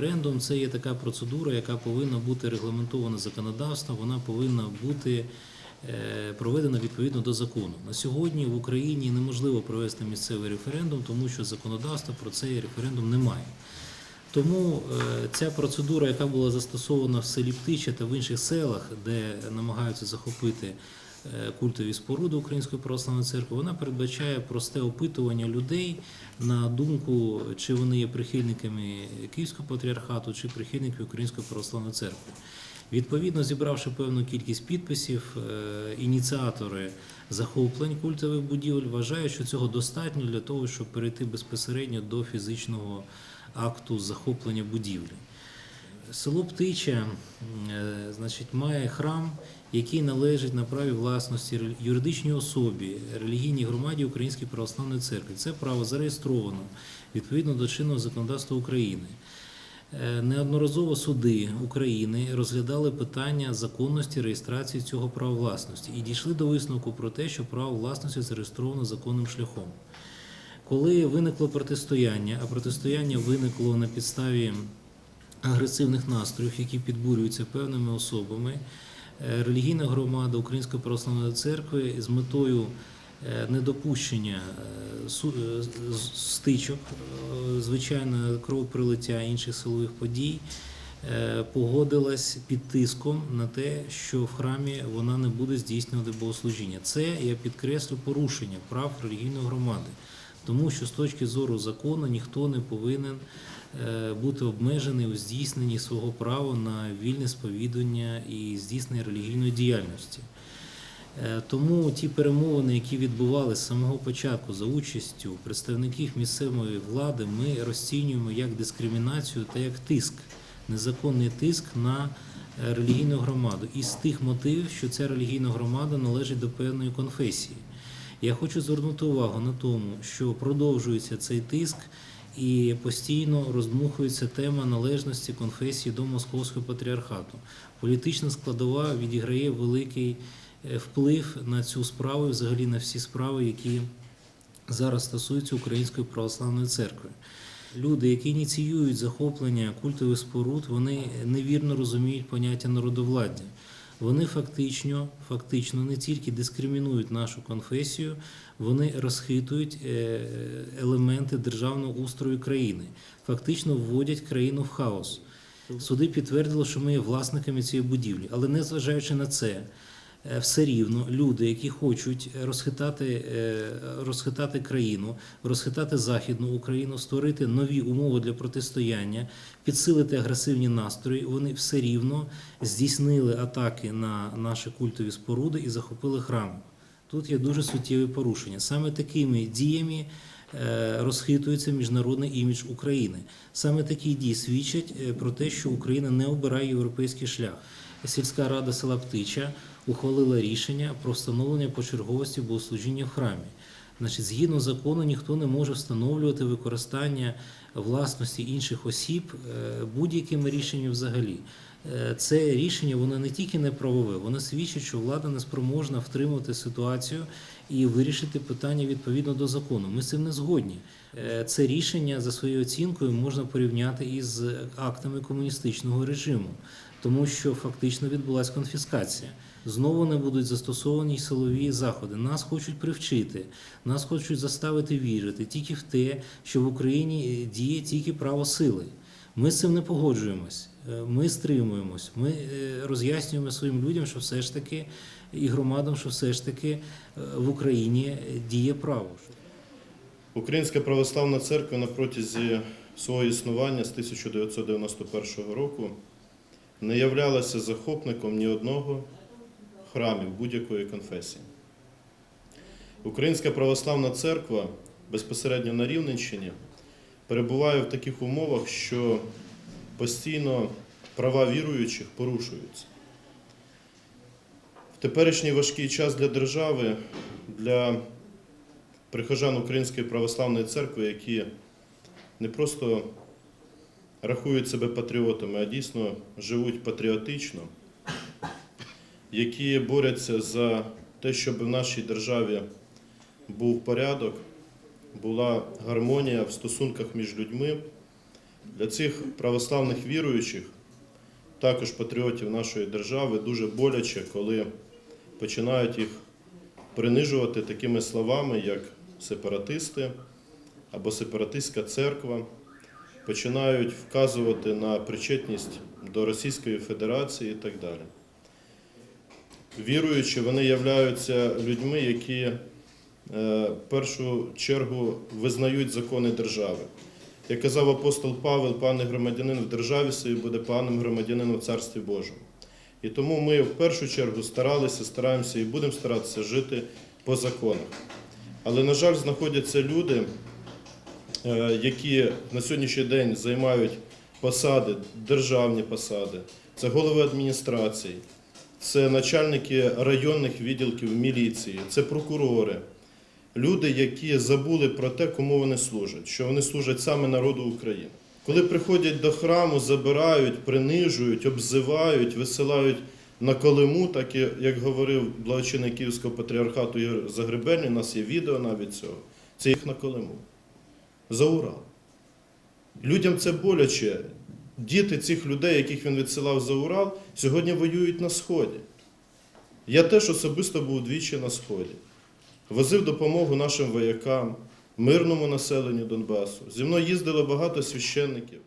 Референдум це є така процедура, яка повинна бути регламентована законодавством, вона повинна бути е, проведена відповідно до закону. На сьогодні в Україні неможливо провести місцевий референдум, тому що законодавства про цей референдум немає. Тому е, ця процедура, яка була застосована в селі Птича та в інших селах, де намагаються захопити культові споруди Української православної церкви, вона передбачає просте опитування людей на думку, чи вони є прихильниками Київського патріархату, чи прихильниками Української православної церкви. Відповідно, зібравши певну кількість підписів, е, ініціатори захоплень культових будівель вважають, що цього достатньо для того, щоб перейти безпосередньо до фізичного акту захоплення будівлі. Село Птича е, значить, має храм, який належить на праві власності юридичній особі, релігійній громаді Української православної церкви. Це право зареєстровано відповідно до чинного законодавства України. Е, Неодноразово суди України розглядали питання законності реєстрації цього права власності і дійшли до висновку про те, що право власності зареєстровано законним шляхом. Коли виникло протистояння, а протистояння виникло на підставі агресивних настроїв, які підбурюються певними особами, е, релігійна громада Української православної церкви з метою е, недопущення е, стичок, звичайно, кровопролиття інших силових подій, погодилась під тиском на те, що в храмі вона не буде здійснювати богослужіння. Це я підкреслю порушення прав релігійної громади. Тому що з точки зору закону ніхто не повинен бути обмежений у здійсненні свого права на вільне сповідання і здійснення релігійної діяльності. Е, Тому ті перемовини, які відбувалися з самого початку за участю представників місцевої влади, ми розцінюємо як дискримінацію та як тиск, незаконний тиск на е, релігійну громаду із тих мотивів, що ця релігійна громада належить до певної конфесії. Я хочу звернути увагу на тому, що продовжується цей тиск і постійно роздмухується тема належності конфесії до Московського патріархату. Політична складова відіграє великий е, вплив на цю справу, і взагалі на всі справи, які зараз стосуються Української православної церкви. Люди, які ініціюють захоплення культових споруд, вони невірно розуміють поняття народовладдя. Вони фактично, фактично не тільки дискримінують нашу конфесію, вони розхитують е, елементи державного устрою країни, фактично вводять країну в хаос. Суди підтвердили, що ми є власниками цієї будівлі, але незважаючи на це, все рівно люди, які хочуть розхитати, е, розхитати країну, розхитати західну Україну, створити нові умови для протистояння, підсилити агресивні настрої, вони все рівно здійснили атаки на наші культові споруди і захопили храми. Тут є дуже суттєві порушення. Саме такими діями е, розхитується міжнародний імідж України. Саме такі дії свідчать е, про те, що Україна не обирає європейський шлях. Сільська рада села Птича ухвалила рішення про встановлення почерговості богослужіння в храмі. Значить, згідно закону, ніхто не може встановлювати використання власності інших осіб е, будь-якими рішеннями взагалі. Е, Це рішення воно не тільки не правове, воно свідчить, що влада не спроможна втримувати ситуацію і вирішити питання відповідно до закону. Ми з цим не згодні. Е, Це рішення за своєю оцінкою можна порівняти із актами комуністичного режиму, тому що фактично відбулася конфіскація. Знову не будуть застосовані силові заходи. Нас хочуть привчити, нас хочуть заставити вірити тільки в те, що в Україні е, діє тільки право сили. Ми з цим не погоджуємось. Е, Ми стримуємось. Ми е, роз'яснюємо своїм людям, що все ж таки і громадам, що все ж таки в Україні діє право. Українська православна церква на протязі свого існування з 1991 року не являлася захопником ні одного храмів будь-якої конфесії. Українська православна церква безпосередньо на Рівненщині перебуває в таких умовах, що постійно права віруючих порушуються. В теперішній важкий час для держави, для прихожан Української православної церкви, які не просто рахують себе патріотами, а дійсно живуть патріотично, які борються за те, щоб в нашій державі був порядок, була гармонія в стосунках між людьми, Для цих православних віруючих, також патріотів нашої держави, дуже боляче, коли починають їх принижувати такими словами, як сепаратисти або сепаратистська церква, починають вказувати на причетність до Російської Федерації і так далі. Віруючі, вони являються людьми, які е, в першу чергу визнають закони держави. Як казав апостол Павел, пане громадянин в державі своїй буде паном громадянином в Царстві Божому. І тому ми в першу чергу старалися, стараємося і будемо старатися жити по законах. Але, на жаль, знаходяться люди, які на сьогоднішній день займають посади, державні посади, це голови адміністрацій, це начальники районних відділків міліції, це прокурори. Люди, які забули про те, кому вони служать, що вони служать саме народу України. Коли приходять до храму, забирають, принижують, обзивають, висилають на Колиму, так як говорив благочинний Київського патріархату Ігор Загребельний, у нас є відео навіть цього. Це їх на Колиму. За Урал. Людям це боляче. Діти цих людей, яких він відсилав за Урал, сьогодні воюють на Сході. Я теж особисто був двічі на Сході. Возив допомогу нашим воякам, мирному населенню Донбасу. Зі мною їздило багато священників.